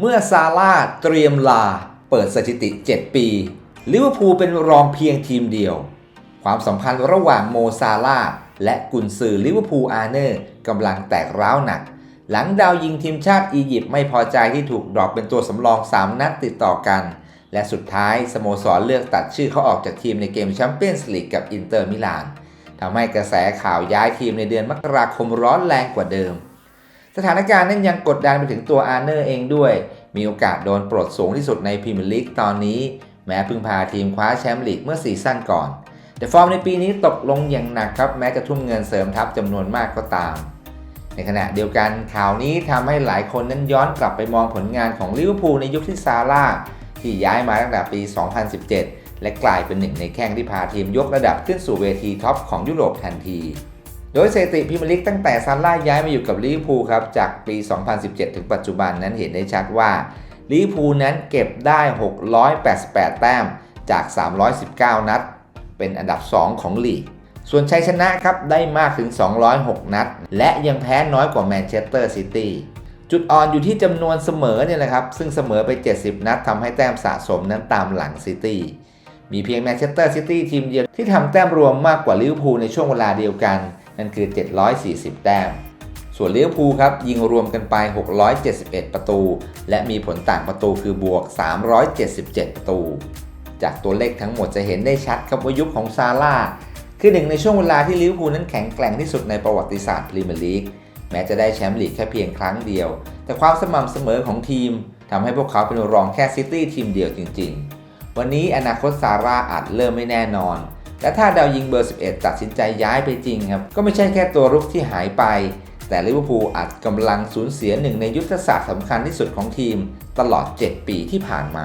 เมื่อซาร่าเตรียมลาเปิดสถิติ 7 ปีลิเวอร์พูลเป็นรองเพียงทีมเดียว ความสัมพันธ์ระหว่างโมซาร่าและกุนซือลิเวอร์พูลอาร์เนอร์กำลังแตกร้าวหนัก หลังดาวยิงทีมชาติอียิปต์ไม่พอใจที่ถูกดรอปเป็นตัวสำรอง 3 นัดติดต่อกัน และสุดท้ายสโมสรเลือกตัดชื่อเขาออกจากทีมในเกมแชมเปี้ยนส์ลีกกับอินเตอร์มิลานทำให้กระแสข่าวย้ายทีมในเดือนมกราคมร้อนแรงกว่าเดิม สถานการณ์นั้นยังกดดันไปถึงตัวอาร์เนอร์เองด้วย มีโอกาสโดนปลดสูงที่สุดในพรีเมียร์ลีกตอนนี้ แม้พิ่งพาทีมคว้าแชมป์ลีกเมื่อซีซั่นก่อน แต่ฟอร์มในปีนี้ตกลงอย่างหนักครับแม้จะทุ่มเงินเสริมทัพจำนวนมากก็ตาม ในขณะเดียวกันข่าวนี้ทำให้หลายคนนั้นย้อนกลับไปมองผลงานของลิเวอร์พูลในยุคที่ซาร่าที่ย้ายมาตั้งแต่ปี 2017 และกลายเป็นหนึ่งในแข้งที่พาทีมยกระดับขึ้นสู่เวทีท็อปของยุโรปทันที โดยสถิติพรีเมียร์ลีกตั้งแต่ซาร่าย้ายมาอยู่กับลิเวอร์พูลครับจากปี 2017 ถึงปัจจุบันนั้นเห็นได้ชัดว่าลิเวอร์พูลนั้นเก็บได้ 688 แต้มจาก 319 นัด เป็นอันดับ 2 ของลีก ส่วนชัยชนะครับได้มากถึง 206 นัด และยังแพ้น้อยกว่าแมนเชสเตอร์ซิตี้จุดอ่อนอยู่ที่จำนวนเสมอเนี่ยแหละครับ ซึ่งเสมอไป 70 นัดทำให้แต้มสะสมนั้นตามหลังซิตี้มีเพียงแมนเชสเตอร์ซิตี้ทีมเดียวที่ทำแต้มรวมมากกว่าลิเวอร์พูลในช่วงเวลาเดียวกัน นั่นคือ 740 แต้ม ส่วนเลิเวอร์พูครับยิงรวมกันไป 671 ประตู และมีผลต่างประตูคือบวก 377 ประตู จากตัวเลขทั้งหมดจะเห็นได้ชัดครับว่ายุคของซาร่าคือหนึ่งในช่วงเวลาที่ลิเวอร์พูลนั้นแข็งแกร่งที่สุดในประวัติศาสตร์พรีเมียร์ลีกแม้จะได้แชมป์ลีกแค่เพียงครั้งเดียว แต่ความสม่ำเสมอของทีมทำให้พวกเขาเป็นรองแค่ซิตี้ทีมเดียวจริง ๆ วันนี้อนาคตซาร่าอาจเริ่มไม่แน่นอน และถ้าดาวยิงเบอร์ 11 ตัดสินใจย้ายไปจริงครับ ก็ไม่ใช่แค่ตัวรุกที่หายไป แต่ลิเวอร์พูลอาจกำลังสูญเสียหนึ่งในยุทธศาสตร์สำคัญที่สุดของทีม ตลอด 7 ปีที่ผ่านมา